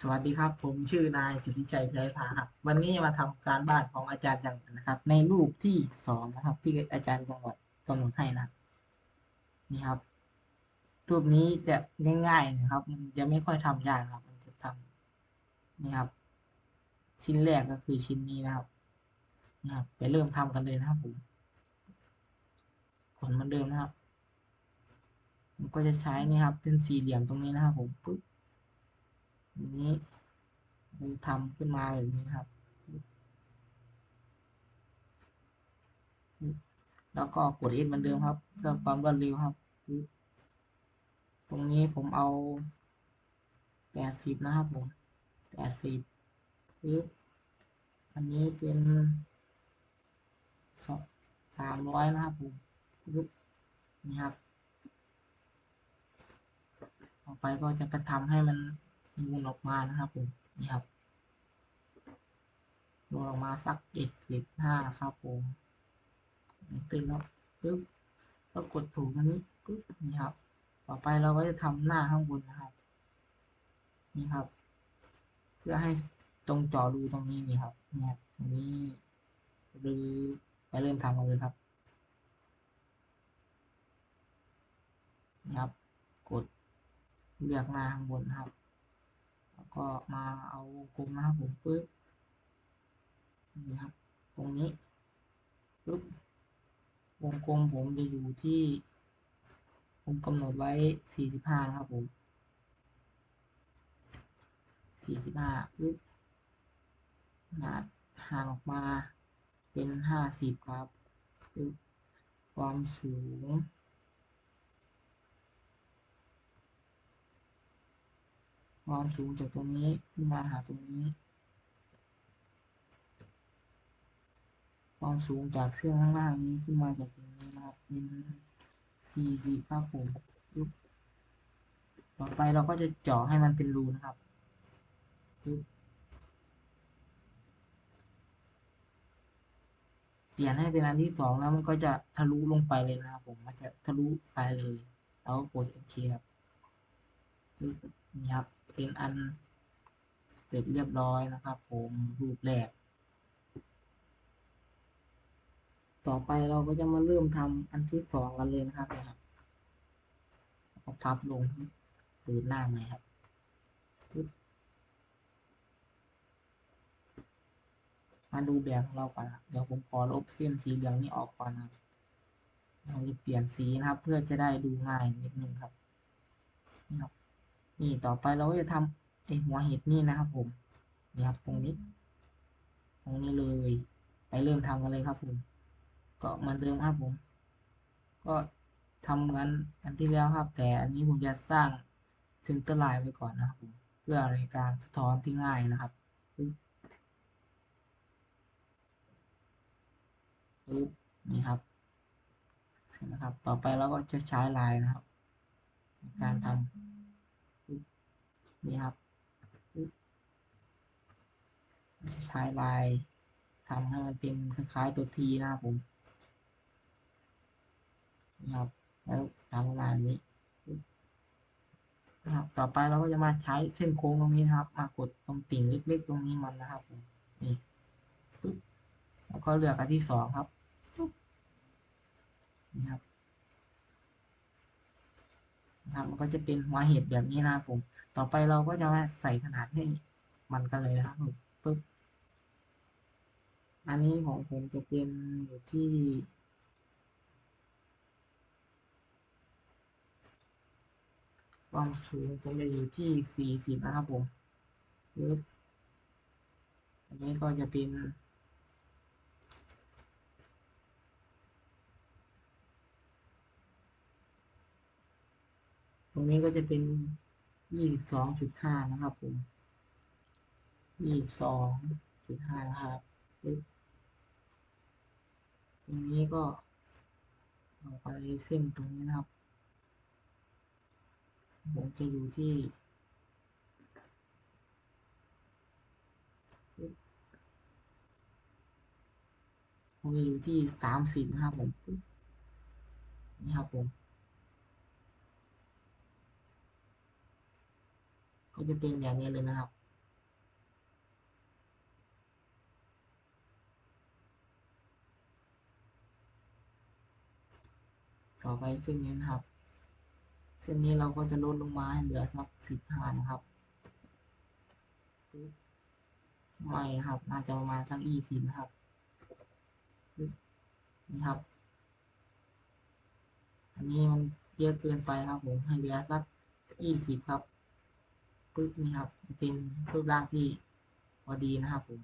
สวัสดีครับ ผมชื่อนายสิทธิชัยไพรพาครับ วันนี้มาทำการบ้านของอาจารย์จังนะครับ ในรูปที่สองนะครับ ที่อาจารย์จังหวัดกำหนดให้นะนี่ครับ รูปนี้จะง่ายๆนะครับ มันจะไม่ค่อยทำยากครับ มันจะทำนี่ครับ ชิ้นแรกก็คือชิ้นนี้นะครับนะครับไปเริ่มทำกันเลยนะครับผมผลเหมันเดิมนะครับผมก็จะใช้นี่ครับ เป็นสี่เหลี่ยมตรงนี้นะครับ ผมปึ๊บ นี้เราทำขึ้นมาแบบนี้ครับ แล้วก็กด S เหมือนเดิมครับเพื่อความรวดเร็วครับ ตรงนี้ผมเอาแปดสิบนะครับผมแปดสิบปึ๊บอันนี้เป็นสองสามร้อยนะครับผมปึ๊บนี่ครับ ต่อไปก็จะไปทำให้มัน นูนออกมานะครับผมนี่ครับนูนออกมาสักเอกสิบห้าครับผมนี่ตึงแล้วปึ๊บแล้วกดถูกอันนี้ปึ๊บนี่ครับ ต่อไปเราก็จะทำหน้าข้างบนนะครับ นี่ครับ เพื่อให้ตรงจอรูตรงนี้นี่ครับเนี่ยตรงนี้หรือไปเริ่มทำกันเลยครับนี่ครับ กดเลือกหน้าข้างบนนะครับ ก็มาเอาวงกลมนะครับผมปึ๊บนี่ครับ ตรงนี้ปึ๊บวงกลมผมจะอยู่ที่ ผมกำหนดไว้ 45 นะครับผม 45ปึ๊บขนาดห่างออกมาเป็น 50 ครับปึ๊บความสูง ความสูงจากตรงนี้ขึ้นมาหาตรงนี้ ความสูงจากเส้นข้างล่างนี้ขึ้นมาจากตรงนี้นะครับเป็น40ครับผมปึ๊บต่อไปเราก็จะเจาะให้มันเป็นรูนะครับปึ๊บเปลี่ยนให้เป็นอันที่สองแล้วมันก็จะทะลุลงไปเลยนะครับผมมันจะทะลุไปเลย แล้วกดโอเคครับ นี่ครับเป็นอันเสร็จเรียบร้อยนะครับผมรูปแรก ต่อไปเราก็จะมาเริ่มทำอันที่สองกันเลยนะครับนะครับก็พับลงเปิดหน้าใหม่ครับมาดูแบบของเราก่อนนะเดี๋ยวผมขอลบเส้นสีเหลืองนี้ออกก่อนนะเราจะเปลี่ยนสีนะครับ เพื่อจะได้ดูง่ายนิดนึงครับนี่ครับ นี่ต่อไปเราก็จะทำไอหัวเห็ดนี่นะครับผมนี่ครับตรงนี้ ตรงนี้เลย ไปเริ่มทำกันเลยครับผม ก็เหมือนเดิมครับผม ก็ทำเหมือนอันที่แล้วครับ แต่อันนี้ผมจะสร้างเซนเตอร์ไลน์ไว้ก่อนนะครับผมเพื่อในการสะท้อนที่ง่ายนะครับปึ๊บนี่ครับเสร็จแล้วครับ ต่อไปเราก็จะใช้ลายนะครับในการทำ นี่ครับจะใช้ลายทำให้มันเป็นคล้ายๆตัวทีนะครับผมนะครับแล้วตามประมาณนี้นะครับต่อไปเราก็จะมาใช้เส้นโค้งตรงนี้นะครับ มากดตรงติ่งเล็กๆ ตรงนี้มันนะครับผมนี่ปึ๊บแล้วก็เลือกอันที่สองครับปึ๊บนี่ครับนะครับมันก็จะเป็นหัวเห็ดแบบนี้นะครับผม ต่อไปเราก็จะมาใส่ขนาดให้มันกันเลยนะครับผมปึ๊บอันนี้ของผมจะเป็นอยู่ที่ความสูงผมจะอยู่ที่ 40 นะครับผมปึ๊บอันนี้ก็จะเป็นตรงนี้ก็จะเป็น 22.5นะครับผม22.5นะครับตรงนี้ก็เอาไปเส้นตรงนี้นะครับ ผมจะอยู่ที่ผมจะอยู่ที่สามสิบนะครับผมนี่ครับผม ก็จะเป็นแบบนี้เลยนะครับ ต่อไปเส้นนี้นะครับ เส้นนี้เราก็จะลดลงมาให้เหลือสักสิบห้านะครับไม่ครับ น่าจะประมาณสักยี่สิบนะครับนี่ครับ อันนี้มันเยอะเกินไปครับผมให้เหลือสักยี่สิบครับ ปึ๊บนี่ครับ เป็นรูปร่างที่พอดีนะครับผม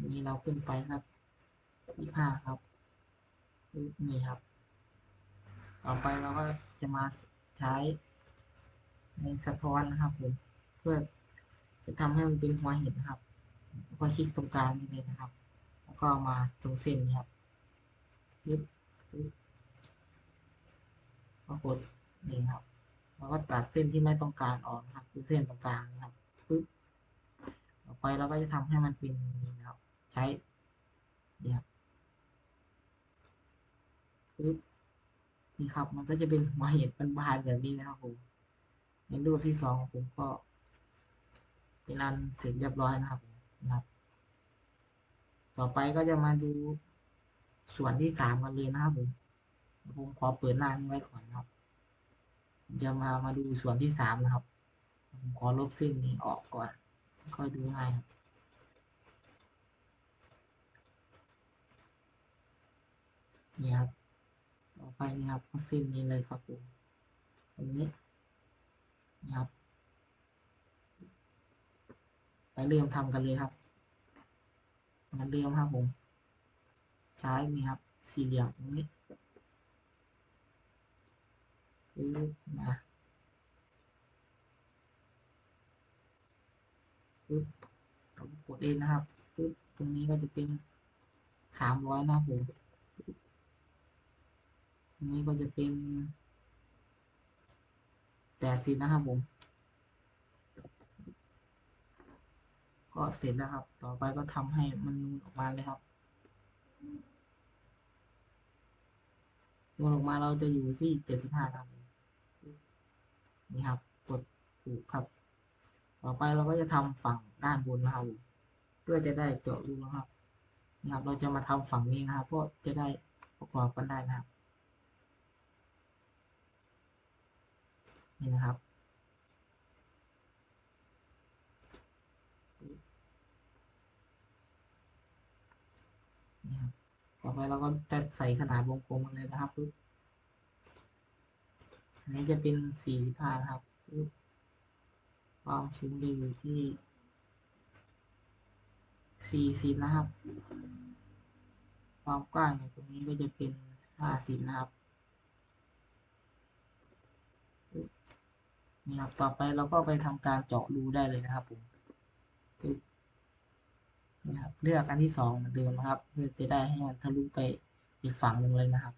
นนี้เราขึ้นไปสักยี่ห้าครับปึ๊บนี่ครับ ต่อไปเราก็จะมาใช้ในสะท้อนนะครับผมเพื่อจะทำให้มันเป็นหัวเห็ดนะครับแล้วก็คลิกตรงกลางนี่เลยนะครับ แล้วก็มาตรงเส้นนี้ครับปึ๊บปึ๊บก็กดนี่ครับ แล้วก็ตัดเส้นที่ไม่ต้องการออกนะครับคือเส้นตรงกลางนะครับปึ๊บต่อไปเราก็จะทำให้มันเป็นนะครับ ใช้นี่ครับปึ๊บนี่ครับ มันก็จะเป็นหัวเห็ดบานแบบนี้นะครับผมในรูปที่สองผมก็เป็นอันเสร็จเรียบร้อยนะครับนะครับ ต่อไปก็จะมาดูส่วนที่สามกันเลยนะครับผมผมขอเปิดหน้านี้ไว้ก่อนนะครับ จะมามาดูส่วนที่สามนะครับ ผมขอลบเส้นนี้ออกก่อน ค่อยดูง่ายครับนี่ครับต่อไปนี่ครับก็เส้นนี้เลยครับผมตรงนี้นี่ครับไปเริ่มทำกันเลยครับเหมือนเดิมครับผม ใช้นี่ครับ สี่เหลี่ยมตรงนี้ ปึ๊บมาปึ๊บเรากดเองนะครับปึ๊บตรงนี้ก็จะเป็นสามร้อยนะผมอันนี้ก็จะเป็นแปดสิบนะครับผม ก็เสร็จแล้วครับ ต่อไปก็ทำให้มันนูนออกมาเลยครับนูนออกมาเราจะอยู่ที่เจ็ดสิบห้าครับ นี่ครับกดถูกครับ ต่อไปเราก็จะทำฝั่งด้านบนนะครับ เพื่อจะได้เจาะรูนะครับนะครับ เราจะมาทำฝั่งนี้นะครับ เพราะจะได้ประกอบกันได้นะครับ นี่นะครับนี่ครับต่อไปเราก็จะใส่ขนาดวงกลมเลยนะครับปึ๊บ อันนี้จะเป็นสี่สิบห้านะครับความสูงจะอยู่ที่สี่สิบนะครับ ความกว้างเนี่ยตรงนี้ก็จะเป็นห้าสิบนะครับนี่ครับต่อไปเราก็ไปทำการเจาะรูได้เลยนะครับผมนี่ครับเลือกอันที่สองเหมือนเดิมนะครับ เพื่อจะได้ให้มันทะลุไปอีกฝั่งหนึ่งเลยนะครับ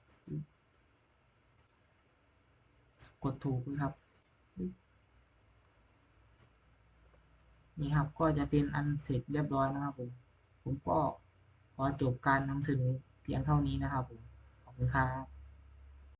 กดถูกนะครับ นี่ครับก็จะเป็นอันเสร็จเรียบร้อยนะครับผม ผมก็ขอจบการนำเสนอเพียงเท่านี้นะครับผม ขอบคุณครับ